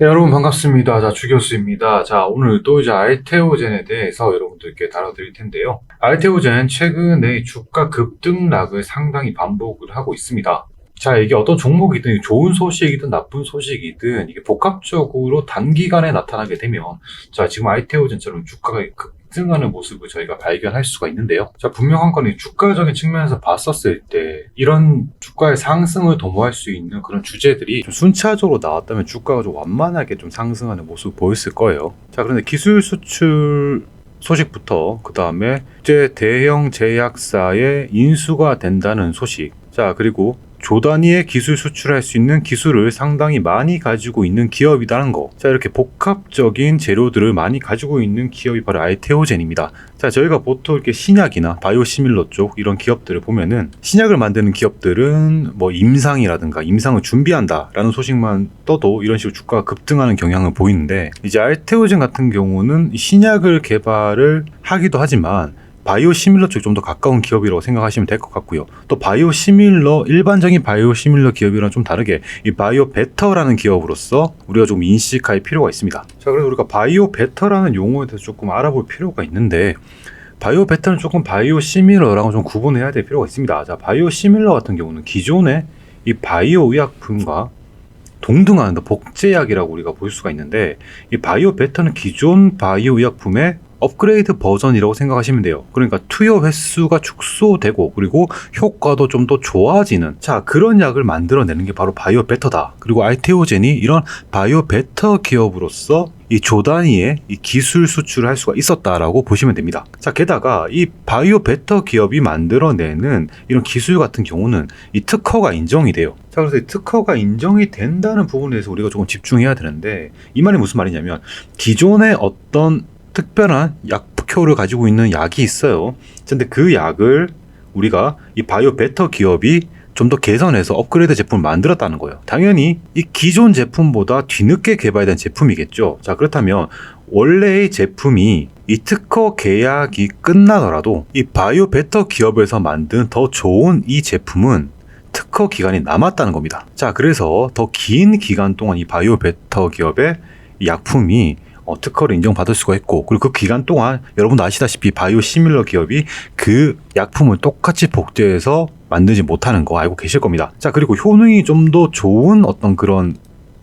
네, 여러분 반갑습니다. 자, 주교수입니다. 자, 오늘 또 이제 알테오젠에 대해서 여러분들께 다뤄드릴 텐데요. 알테오젠 최근에 주가 급등락을 상당히 반복을 하고 있습니다. 자, 이게 어떤 종목이든 좋은 소식이든 나쁜 소식이든 이게 복합적으로 단기간에 나타나게 되면 자, 지금 알테오젠처럼 주가가 급등하는 모습을 저희가 발견할 수가 있는데요. 자, 분명한 건이 주가적인 측면에서 봤었을 때 이런 주가의 상승을 도모할 수 있는 그런 주제들이 좀 순차적으로 나왔다면 주가가 좀 완만하게 좀 상승하는 모습을 보였을 거예요. 자, 그런데 기술 수출 소식부터 그 다음에 이제 대형 제약사의 인수가 된다는 소식. 자, 그리고 조단위의 기술 수출할 수 있는 기술을 상당히 많이 가지고 있는 기업이라는 거. 자, 이렇게 복합적인 재료들을 많이 가지고 있는 기업이 바로 알테오젠입니다. 자, 저희가 보통 이렇게 신약이나 바이오시밀러 쪽 이런 기업들을 보면은 신약을 만드는 기업들은 뭐 임상이라든가 임상을 준비한다라는 소식만 떠도 이런 식으로 주가가 급등하는 경향을 보이는데 이제 알테오젠 같은 경우는 신약을 개발을 하기도 하지만 바이오 시밀러 쪽이 좀 더 가까운 기업이라고 생각하시면 될 것 같고요. 또 바이오 시밀러 일반적인 바이오 시밀러 기업이랑 좀 다르게 이 바이오 베터라는 기업으로서 우리가 좀 인식할 필요가 있습니다. 자, 그래서 우리가 바이오 베터라는 용어에 대해서 조금 알아볼 필요가 있는데 바이오 베터는 조금 바이오 시밀러랑 좀 구분해야 될 필요가 있습니다. 자, 바이오 시밀러 같은 경우는 기존의 이 바이오 의약품과 동등한 복제약이라고 우리가 볼 수가 있는데 이 바이오 베터는 기존 바이오 의약품의 업그레이드 버전이라고 생각하시면 돼요. 그러니까 투여 횟수가 축소되고 그리고 효과도 좀 더 좋아지는 자 그런 약을 만들어내는 게 바로 바이오 베터다. 그리고 알테오젠이 이런 바이오 베터 기업으로서 이 조단위의 이 기술 수출을 할 수가 있었다라고 보시면 됩니다. 자, 게다가 이 바이오 베터 기업이 만들어내는 이런 기술 같은 경우는 이 특허가 인정이 돼요. 자, 그래서 이 특허가 인정이 된다는 부분에 대해서 우리가 조금 집중해야 되는데 이 말이 무슨 말이냐면 기존의 어떤 특별한 약효를 가지고 있는 약이 있어요. 근데 그 약을 우리가 이 바이오 베터 기업이 좀 더 개선해서 업그레이드 제품을 만들었다는 거예요. 당연히 이 기존 제품보다 뒤늦게 개발된 제품이겠죠. 자, 그렇다면 원래의 제품이 이 특허 계약이 끝나더라도 이 바이오 베터 기업에서 만든 더 좋은 이 제품은 특허 기간이 남았다는 겁니다. 자, 그래서 더 긴 기간 동안 이 바이오 베터 기업의 이 약품이 어, 특허를 인정받을 수가 있고 그리고 그 기간 동안 여러분도 아시다시피 바이오 시밀러 기업이 그 약품을 똑같이 복제해서 만들지 못하는 거 알고 계실 겁니다. 자 그리고 효능이 좀 더 좋은 어떤 그런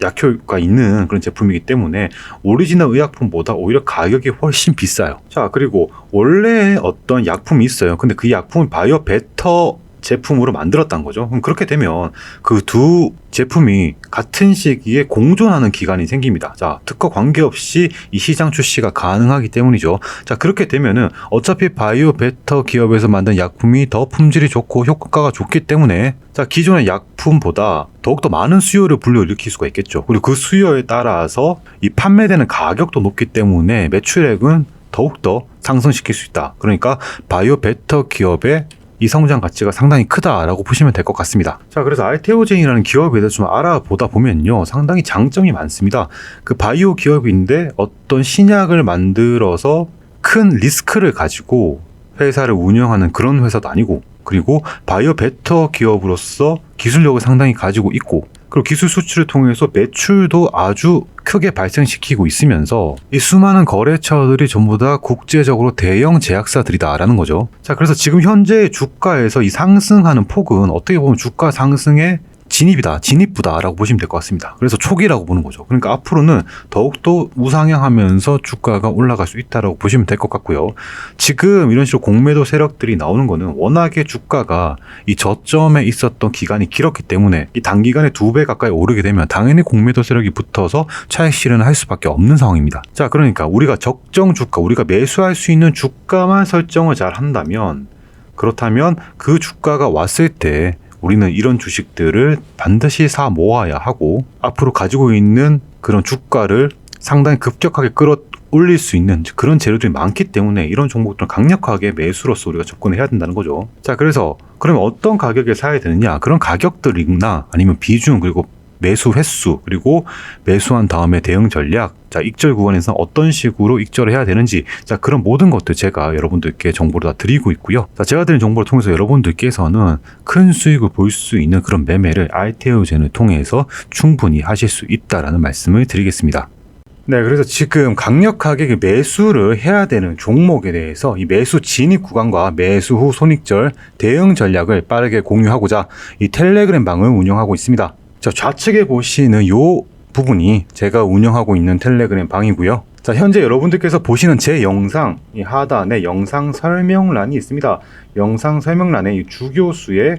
약효가 있는 그런 제품이기 때문에 오리지널 의약품보다 오히려 가격이 훨씬 비싸요. 자 그리고 원래 어떤 약품이 있어요. 근데 그 약품은 바이오 베터 제품으로 만들었다는 거죠. 그럼 그렇게 되면 그 두 제품이 같은 시기에 공존하는 기간이 생깁니다. 자, 특허 관계없이 이 시장 출시가 가능하기 때문이죠. 자, 그렇게 되면은 어차피 바이오 베터 기업에서 만든 약품이 더 품질이 좋고 효과가 좋기 때문에 자, 기존의 약품보다 더욱더 많은 수요를 불러일으킬 수가 있겠죠. 그리고 그 수요에 따라서 이 판매되는 가격도 높기 때문에 매출액은 더욱더 상승시킬 수 있다. 그러니까 바이오 베터 기업의 이 성장 가치가 상당히 크다라고 보시면 될 것 같습니다. 자, 그래서 알테오젠이라는 기업에 대해서 좀 알아보다 보면요. 상당히 장점이 많습니다. 그 바이오 기업인데 어떤 신약을 만들어서 큰 리스크를 가지고 회사를 운영하는 그런 회사도 아니고 그리고 바이오 베터 기업으로서 기술력을 상당히 가지고 있고 그리고 기술 수출을 통해서 매출도 아주 크게 발생시키고 있으면서 이 수많은 거래처들이 전부 다 국제적으로 대형 제약사들이다라는 거죠. 자, 그래서 지금 현재 주가에서 이 상승하는 폭은 어떻게 보면 주가 상승의 진입이다, 진입부다라고 보시면 될 것 같습니다. 그래서 초기라고 보는 거죠. 그러니까 앞으로는 더욱더 우상향하면서 주가가 올라갈 수 있다라고 보시면 될 것 같고요. 지금 이런 식으로 공매도 세력들이 나오는 거는 워낙에 주가가 이 저점에 있었던 기간이 길었기 때문에 이 단기간에 두 배 가까이 오르게 되면 당연히 공매도 세력이 붙어서 차익 실현을 할 수밖에 없는 상황입니다. 자, 그러니까 우리가 적정 주가, 우리가 매수할 수 있는 주가만 설정을 잘 한다면 그렇다면 그 주가가 왔을 때 우리는 이런 주식들을 반드시 사 모아야 하고 앞으로 가지고 있는 그런 주가를 상당히 급격하게 끌어 올릴 수 있는 그런 재료들이 많기 때문에 이런 종목들은 강력하게 매수로서 우리가 접근해야 된다는 거죠. 자, 그래서 그러면 어떤 가격에 사야 되느냐? 그런 가격들이나 아니면 비중 그리고 매수 횟수 그리고 매수한 다음에 대응 전략 자 익절 구간에서 어떤 식으로 익절을 해야 되는지 자 그런 모든 것들 제가 여러분들께 정보를 다 드리고 있고요 자 제가 드린 정보를 통해서 여러분들께서는 큰 수익을 볼 수 있는 그런 매매를 알테오젠을 통해서 충분히 하실 수 있다라는 말씀을 드리겠습니다 네, 그래서 지금 강력하게 그 매수를 해야 되는 종목에 대해서 이 매수 진입 구간과 매수 후 손익절 대응 전략을 빠르게 공유하고자 이 텔레그램 방을 운영하고 있습니다. 자, 좌측에 보시는 요 부분이 제가 운영하고 있는 텔레그램 방이고요. 자, 현재 여러분들께서 보시는 제 영상, 이 하단에 영상 설명란이 있습니다. 영상 설명란에 이 주교수의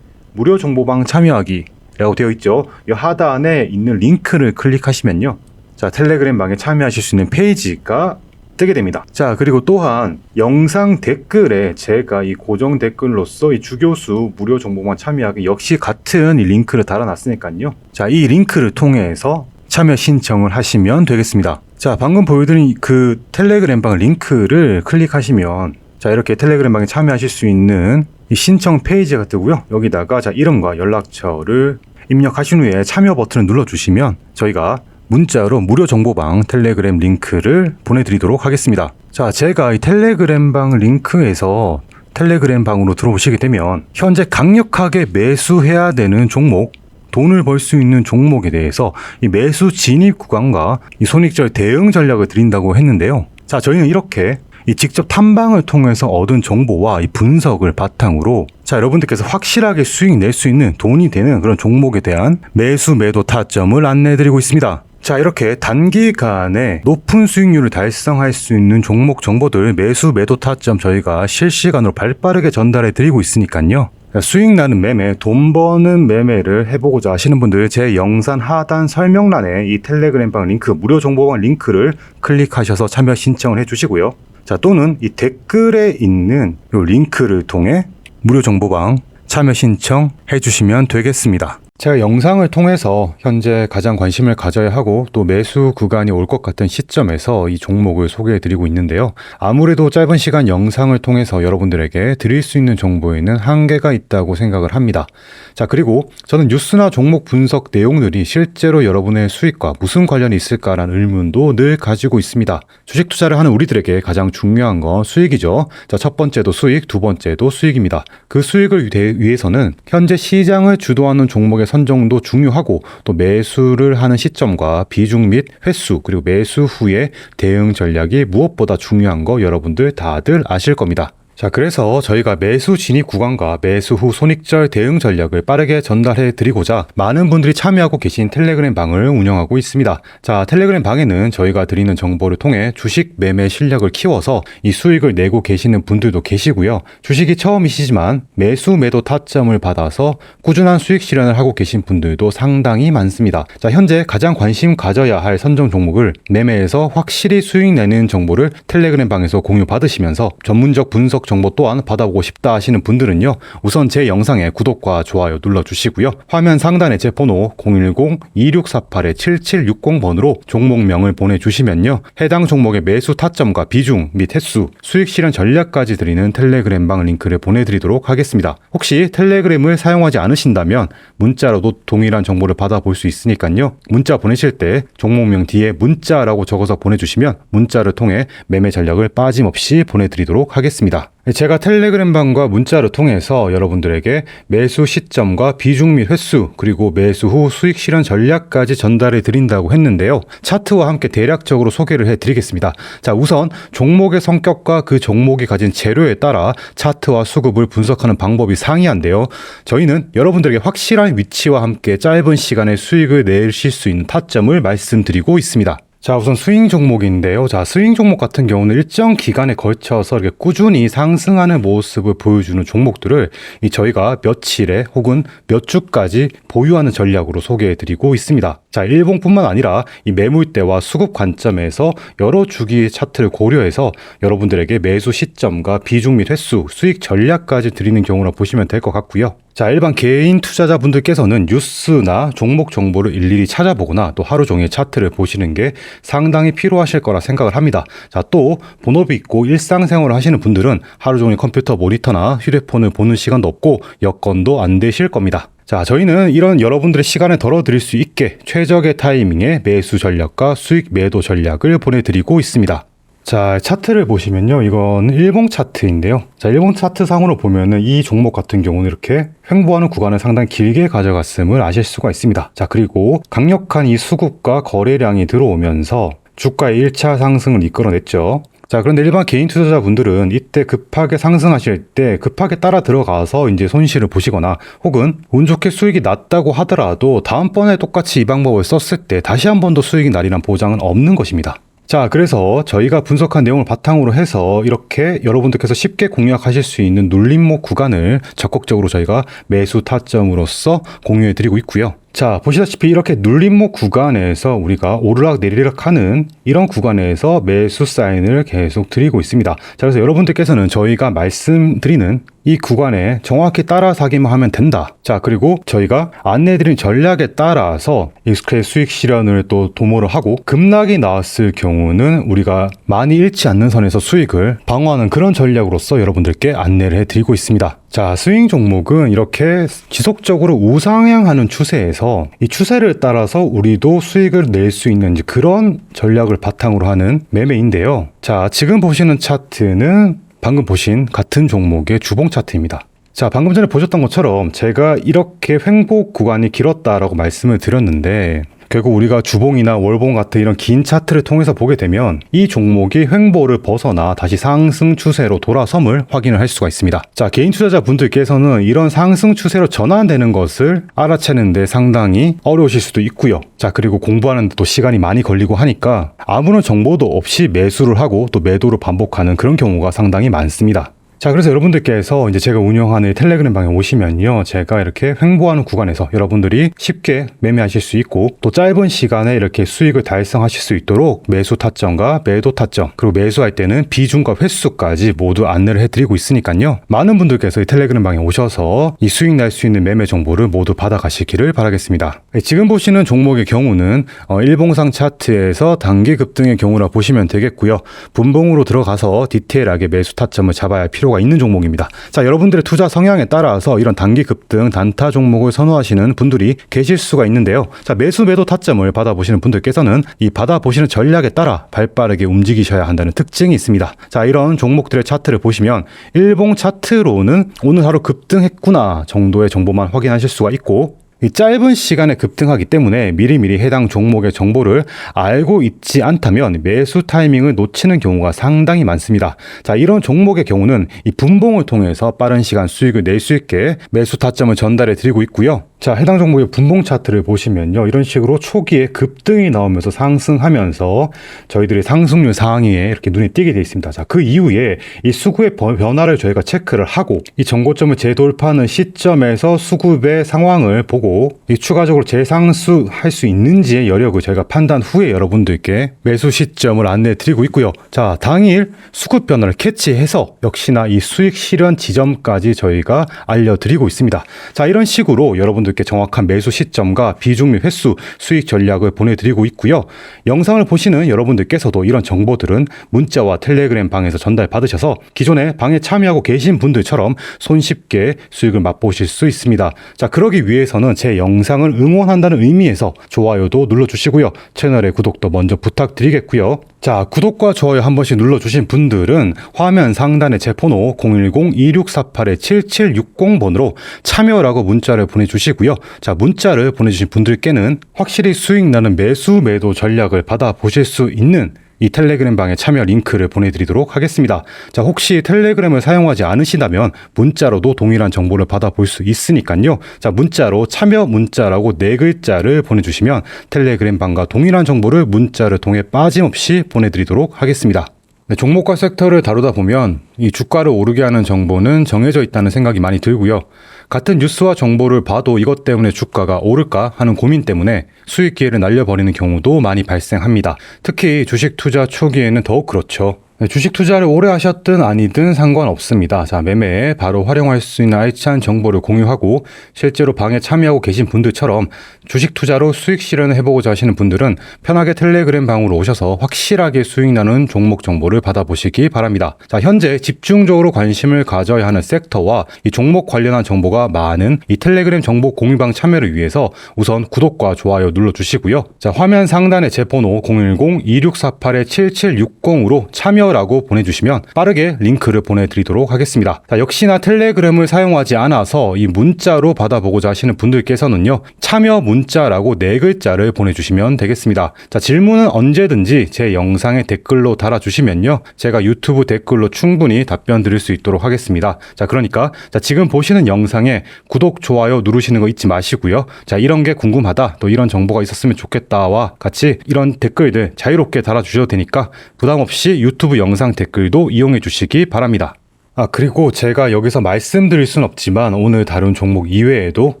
무료 정보방 참여하기라고 되어 있죠. 이 하단에 있는 링크를 클릭하시면요. 자, 텔레그램 방에 참여하실 수 있는 페이지가 뜨게 됩니다. 자, 그리고 또한 영상 댓글에 제가 이 고정 댓글로서 이 주교수 무료 정보만 참여하기 역시 같은 이 링크를 달아놨으니까요. 자, 이 링크를 통해서 참여 신청을 하시면 되겠습니다. 자, 방금 보여드린 그 텔레그램 방 링크를 클릭하시면 자, 이렇게 텔레그램 방에 참여하실 수 있는 이 신청 페이지가 뜨고요. 여기다가 자, 이름과 연락처를 입력하신 후에 참여 버튼을 눌러주시면 저희가 문자로 무료 정보방 텔레그램 링크를 보내드리도록 하겠습니다. 자, 제가 이 텔레그램 방 링크에서 텔레그램 방으로 들어오시게 되면 현재 강력하게 매수해야 되는 종목 돈을 벌 수 있는 종목에 대해서 이 매수 진입 구간과 이 손익절 대응 전략을 드린다고 했는데요. 자, 저희는 이렇게 이 직접 탐방을 통해서 얻은 정보와 이 분석을 바탕으로 자 여러분들께서 확실하게 수익 낼 수 있는 돈이 되는 그런 종목에 대한 매수 매도 타점을 안내해 드리고 있습니다. 자 이렇게 단기간에 높은 수익률을 달성할 수 있는 종목 정보들 매수 매도 타점 저희가 실시간으로 발빠르게 전달해 드리고 있으니까요. 수익 나는 매매, 돈 버는 매매를 해보고자 하시는 분들 제 영상 하단 설명란에 이 텔레그램 방 링크 무료 정보방 링크를 클릭하셔서 참여 신청을 해주시고요. 자 또는 이 댓글에 있는 이 링크를 통해 무료 정보방 참여 신청 해 주시면 되겠습니다. 제가 영상을 통해서 현재 가장 관심을 가져야 하고 또 매수 구간이 올 것 같은 시점에서 이 종목을 소개해 드리고 있는데요. 아무래도 짧은 시간 영상을 통해서 여러분들에게 드릴 수 있는 정보에는 한계가 있다고 생각을 합니다. 자, 그리고 저는 뉴스나 종목 분석 내용들이 실제로 여러분의 수익과 무슨 관련이 있을까라는 의문도 늘 가지고 있습니다. 주식 투자를 하는 우리들에게 가장 중요한 건 수익이죠. 자, 첫 번째도 수익, 두 번째도 수익입니다. 그 수익을 위해서는 현재 시장을 주도하는 종목의 선정도 중요하고 또 매수를 하는 시점과 비중 및 횟수 그리고 매수 후에 대응 전략이 무엇보다 중요한 거 여러분들 다들 아실 겁니다. 자, 그래서 저희가 매수 진입 구간과 매수 후 손익절 대응 전략을 빠르게 전달해 드리고자 많은 분들이 참여하고 계신 텔레그램 방을 운영하고 있습니다. 자, 텔레그램 방에는 저희가 드리는 정보를 통해 주식 매매 실력을 키워서 이 수익을 내고 계시는 분들도 계시고요. 주식이 처음이시지만 매수 매도 타점을 받아서 꾸준한 수익 실현을 하고 계신 분들도 상당히 많습니다. 자, 현재 가장 관심 가져야 할 선정 종목을 매매에서 확실히 수익 내는 정보를 텔레그램 방에서 공유 받으시면서 전문적 정보 또한 받아보고 싶다 하시는 분들은요. 우선 제 영상에 구독과 좋아요 눌러주시고요. 화면 상단에 제 번호 010-2648-7760번으로 종목명을 보내주시면요. 해당 종목의 매수 타점과 비중 및 횟수, 수익 실현 전략까지 드리는 텔레그램방 링크를 보내드리도록 하겠습니다. 혹시 텔레그램을 사용하지 않으신다면 문자로도 동일한 정보를 받아볼 수 있으니까요. 문자 보내실 때 종목명 뒤에 문자라고 적어서 보내주시면 문자를 통해 매매 전략을 빠짐없이 보내드리도록 하겠습니다. 제가 텔레그램 방과 문자를 통해서 여러분들에게 매수 시점과 비중 및 횟수 그리고 매수 후 수익 실현 전략까지 전달해 드린다고 했는데요. 차트와 함께 대략적으로 소개를 해 드리겠습니다. 자, 우선 종목의 성격과 그 종목이 가진 재료에 따라 차트와 수급을 분석하는 방법이 상이한데요. 저희는 여러분들에게 확실한 위치와 함께 짧은 시간에 수익을 내실 수 있는 타점을 말씀드리고 있습니다. 자, 우선 스윙 종목인데요. 자, 스윙 종목 같은 경우는 일정 기간에 걸쳐서 이렇게 꾸준히 상승하는 모습을 보여주는 종목들을 이 저희가 며칠에 혹은 몇 주까지 보유하는 전략으로 소개해 드리고 있습니다. 자, 일봉뿐만 아니라 이 매물대와 수급 관점에서 여러 주기의 차트를 고려해서 여러분들에게 매수 시점과 비중 및 횟수, 수익 전략까지 드리는 경우라 보시면 될 것 같고요. 자, 일반 개인 투자자분들께서는 뉴스나 종목 정보를 일일이 찾아보거나 또 하루 종일 차트를 보시는 게 상당히 필요하실 거라 생각을 합니다. 자, 또 본업이 있고 일상생활을 하시는 분들은 하루 종일 컴퓨터 모니터나 휴대폰을 보는 시간도 없고 여건도 안 되실 겁니다. 자, 저희는 이런 여러분들의 시간을 덜어드릴 수 있게 최적의 타이밍에 매수 전략과 수익 매도 전략을 보내드리고 있습니다. 자, 차트를 보시면요. 이건 일봉 차트인데요. 자, 일봉 차트 상으로 보면은 이 종목 같은 경우는 이렇게 횡보하는 구간을 상당히 길게 가져갔음을 아실 수가 있습니다. 자, 그리고 강력한 이 수급과 거래량이 들어오면서 주가의 1차 상승을 이끌어냈죠. 자, 그런데 일반 개인 투자자분들은 이때 급하게 상승하실 때 급하게 따라 들어가서 이제 손실을 보시거나 혹은 운 좋게 수익이 났다고 하더라도 다음번에 똑같이 이 방법을 썼을 때 다시 한 번 더 수익이 나리란 보장은 없는 것입니다. 자, 그래서 저희가 분석한 내용을 바탕으로 해서 이렇게 여러분들께서 쉽게 공략하실 수 있는 눌림목 구간을 적극적으로 저희가 매수 타점으로서 공유해 드리고 있고요. 자, 보시다시피 이렇게 눌림목 구간에서 우리가 오르락 내리락 하는 이런 구간에서 매수 사인을 계속 드리고 있습니다. 자, 그래서 여러분들께서는 저희가 말씀드리는 이 구간에 정확히 따라 사기만 하면 된다. 자, 그리고 저희가 안내드린 전략에 따라서 익스크레 수익 실현을 또 도모를 하고 급락이 나왔을 경우는 우리가 많이 잃지 않는 선에서 수익을 방어하는 그런 전략으로서 여러분들께 안내를 해드리고 있습니다. 자, 스윙 종목은 이렇게 지속적으로 우상향하는 추세에서 이 추세를 따라서 우리도 수익을 낼 수 있는 이제 그런 전략을 바탕으로 하는 매매인데요. 자, 지금 보시는 차트는 방금 보신 같은 종목의 주봉 차트입니다. 자, 방금 전에 보셨던 것처럼 제가 이렇게 횡보 구간이 길었다라고 말씀을 드렸는데 결국 우리가 주봉이나 월봉 같은 이런 긴 차트를 통해서 보게 되면 이 종목이 횡보를 벗어나 다시 상승 추세로 돌아섬을 확인을 할 수가 있습니다. 자, 개인 투자자 분들께서는 이런 상승 추세로 전환되는 것을 알아채는데 상당히 어려우실 수도 있고요. 자, 그리고 공부하는데 또 시간이 많이 걸리고 하니까 아무런 정보도 없이 매수를 하고 또 매도를 반복하는 그런 경우가 상당히 많습니다. 자, 그래서 여러분들께서 이제 제가 운영하는 텔레그램 방에 오시면요. 제가 이렇게 횡보하는 구간에서 여러분들이 쉽게 매매하실 수 있고 또 짧은 시간에 이렇게 수익을 달성하실 수 있도록 매수 타점과 매도 타점 그리고 매수할 때는 비중과 횟수까지 모두 안내를 해드리고 있으니까요. 많은 분들께서 이 텔레그램 방에 오셔서 이 수익 날 수 있는 매매 정보를 모두 받아가시기를 바라겠습니다. 네, 지금 보시는 종목의 경우는 어, 일봉상 차트에서 단기 급등의 경우라 보시면 되겠고요. 분봉으로 들어가서 디테일하게 매수 타점을 잡아야 할 필요가 있는 종목입니다. 자, 여러분들의 투자 성향에 따라서 이런 단기 급등 단타 종목을 선호하시는 분들이 계실 수가 있는데요. 자, 매수 매도 타점을 받아보시는 분들께서는 이 받아보시는 전략에 따라 발빠르게 움직이셔야 한다는 특징이 있습니다. 자, 이런 종목들의 차트를 보시면 일봉 차트로는 오늘 하루 급등했구나 정도의 정보만 확인하실 수가 있고 이 짧은 시간에 급등하기 때문에 미리미리 해당 종목의 정보를 알고 있지 않다면 매수 타이밍을 놓치는 경우가 상당히 많습니다. 자, 이런 종목의 경우는 이 분봉을 통해서 빠른 시간 수익을 낼 수 있게 매수 타점을 전달해 드리고 있고요. 자, 해당 종목의 분봉 차트를 보시면요. 이런 식으로 초기에 급등이 나오면서 상승하면서 저희들이 상승률 상위에 이렇게 눈에 띄게 되어 있습니다. 자, 그 이후에 이 수급의 번- 변화를 저희가 체크를 하고 이 정고점을 재돌파하는 시점에서 수급의 상황을 보고 이 추가적으로 재상수 할 수 있는지의 여력을 저희가 판단 후에 여러분들께 매수 시점을 안내해 드리고 있고요. 자, 당일 수급 변화를 캐치해서 역시나 이 수익 실현 지점까지 저희가 알려드리고 있습니다. 자, 이런 식으로 여러분들께 정확한 매수 시점과 비중 및 횟수, 수익 전략을 보내드리고 있고요. 영상을 보시는 여러분들께서도 이런 정보들은 문자와 텔레그램 방에서 전달 받으셔서 기존에 방에 참여하고 계신 분들처럼 손쉽게 수익을 맛보실 수 있습니다. 자, 그러기 위해서는 제 영상을 응원한다는 의미에서 좋아요도 눌러주시고요. 채널의 구독도 먼저 부탁드리겠고요. 자, 구독과 좋아요 한 번씩 눌러주신 분들은 화면 상단의 제 번호 010-2648-7760 번으로 참여라고 문자를 보내주시고요. 자, 문자를 보내주신 분들께는 확실히 수익 나는 매수 매도 전략을 받아보실 수 있는 이 텔레그램 방에 참여 링크를 보내드리도록 하겠습니다. 자, 혹시 텔레그램을 사용하지 않으신다면 문자로도 동일한 정보를 받아볼 수 있으니까요. 자, 문자로 참여 문자라고 네 글자를 보내주시면 텔레그램 방과 동일한 정보를 문자를 통해 빠짐없이 보내드리도록 하겠습니다. 네, 종목과 섹터를 다루다 보면 이 주가를 오르게 하는 정보는 정해져 있다는 생각이 많이 들고요. 같은 뉴스와 정보를 봐도 이것 때문에 주가가 오를까 하는 고민 때문에 수익 기회를 날려버리는 경우도 많이 발생합니다. 특히 주식 투자 초기에는 더욱 그렇죠. 네, 주식 투자를 오래 하셨든 아니든 상관없습니다. 자, 매매에 바로 활용할 수 있는 알찬 정보를 공유하고 실제로 방에 참여하고 계신 분들처럼 주식 투자로 수익 실현을 해보고자 하시는 분들은 편하게 텔레그램 방으로 오셔서 확실하게 수익 나는 종목 정보를 받아보시기 바랍니다. 자, 현재 집중적으로 관심을 가져야 하는 섹터와 이 종목 관련한 정보가 많은 이 텔레그램 정보 공유방 참여를 위해서 우선 구독과 좋아요 눌러주시고요. 자, 화면 상단에 제 번호 010-2648-7760으로 참여 라고 보내주시면 빠르게 링크를 보내드리도록 하겠습니다. 자, 역시나 텔레그램을 사용하지 않아서 이 문자로 받아보고자 하시는 분들께서는요, 참여 문자라고 네 글자를 보내주시면 되겠습니다. 자, 질문은 언제든지 제 영상에 댓글로 달아주시면요, 제가 유튜브 댓글로 충분히 답변 드릴 수 있도록 하겠습니다. 자, 그러니까 자, 지금 보시는 영상에 구독, 좋아요 누르시는 거 잊지 마시고요. 자, 이런 게 궁금하다, 또 이런 정보가 있었으면 좋겠다와 같이 이런 댓글들 자유롭게 달아주셔도 되니까 부담 없이 유튜브 영상 댓글도 이용해 주시기 바랍니다. 아, 그리고 제가 여기서 말씀드릴 순 없지만 오늘 다룬 종목 이외에도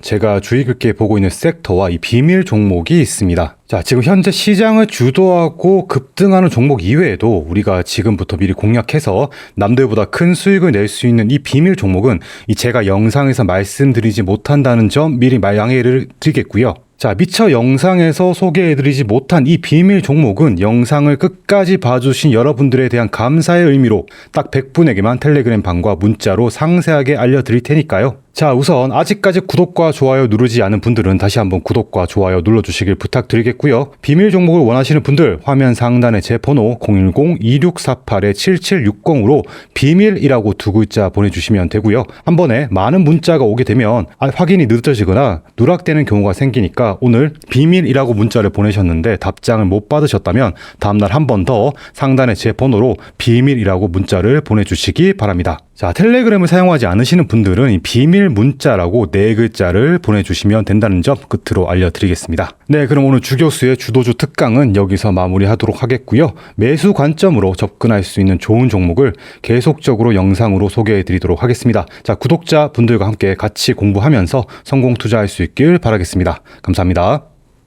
제가 주의 깊게 보고 있는 섹터와 이 비밀 종목이 있습니다. 자, 지금 현재 시장을 주도하고 급등하는 종목 이외에도 우리가 지금부터 미리 공략해서 남들보다 큰 수익을 낼 수 있는 이 비밀 종목은 이 제가 영상에서 말씀드리지 못한다는 점 미리 말 양해를 드리겠고요. 자, 미처 영상에서 소개해드리지 못한 이 비밀 종목은 영상을 끝까지 봐주신 여러분들에 대한 감사의 의미로 딱 100분에게만 텔레그램 방과 문자로 상세하게 알려드릴 테니까요. 자, 우선 아직까지 구독과 좋아요 누르지 않은 분들은 다시 한번 구독과 좋아요 눌러주시길 부탁드리겠고요. 비밀 종목을 원하시는 분들 화면 상단에 제 번호 010-2648-7760으로 비밀이라고 두 글자 보내주시면 되고요. 한 번에 많은 문자가 오게 되면 아, 확인이 늦어지거나 누락되는 경우가 생기니까 오늘 비밀이라고 문자를 보내셨는데 답장을 못 받으셨다면 다음날 한 번 더 상단에 제 번호로 비밀이라고 문자를 보내주시기 바랍니다. 자, 텔레그램을 사용하지 않으시는 분들은 이 비밀 문자라고 네 글자를 보내주시면 된다는 점 끝으로 알려드리겠습니다. 네, 그럼 오늘 주교수의 주도주 특강은 여기서 마무리하도록 하겠고요. 매수 관점으로 접근할 수 있는 좋은 종목을 계속적으로 영상으로 소개해드리도록 하겠습니다. 자, 구독자 분들과 함께 같이 공부하면서 성공 투자할 수 있길 바라겠습니다. 감사합니다.